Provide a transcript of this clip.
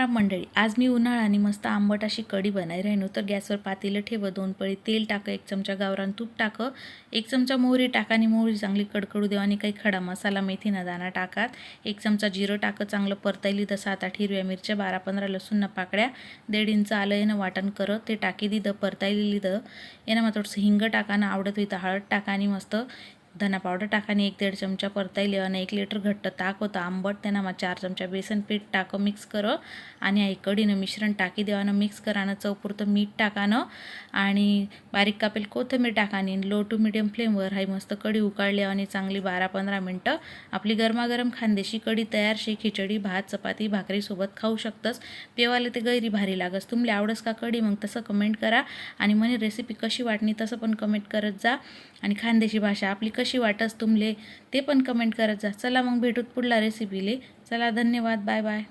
मंडळी आज मी उन्हाळा आणि मस्त आंबट अशी कढी बनाई राहिनो तर गॅसवर पातेलं ठेव दोन पळी तेल टाक एक चमचा गावरान तूप टाक एक चमचा मोहरी टाका आणि मोहरी चांगली कडकडू देवा आणि काही खडा मसाला मेथीना दाणा टाकात. एक चमचा जिरं टाक चांगलं परतायली तर सात आठ हिरव्या मिरच्या बारा पंधरा लसूण पाकड्या दीड इंच आलं येणं वाटण कर ते टाकी दिलं परतायली द येणं मग थोडंसं हिंग टाका ना आवडत होतं हळद टाका आणि मस्त धना पावडर टाकाने एक दीड चमचा परतायले आणि एक लिटर घट्ट ताक होतं. आंबट त्यांना मग चार चमचा बेसन पीठ टाकं मिक्स कर. आणि आई कढीनं मिश्रण टाकी देवानं मिक्स करानं चवपुरतं मीठ टाकानं. आणि बारीक कापेल कोथिंबीर टाकानी लो टू मिडियम फ्लेमवर हाय मस्त कढी उकाळली आणि चांगली बारा पंधरा मिनटं आपली गरमागरम खानदेशी कढी तयार शे खिचडी भात चपाती भाकरीसोबत खाऊ शकतंस. पेवाले ते गैरी भारी लागस. तुमले आवडस का कढी? मग तसं कमेंट करा. आणि म्हणे रेसिपी कशी वाटणी तसं पण कमेंट करत जा. आणि खानदेशी भाषा आपली कशी वाटस तुमले ते पण कमेंट करत जा. चला मग भेटूत पुढला रेसिपीले चला धन्यवाद. Bye bye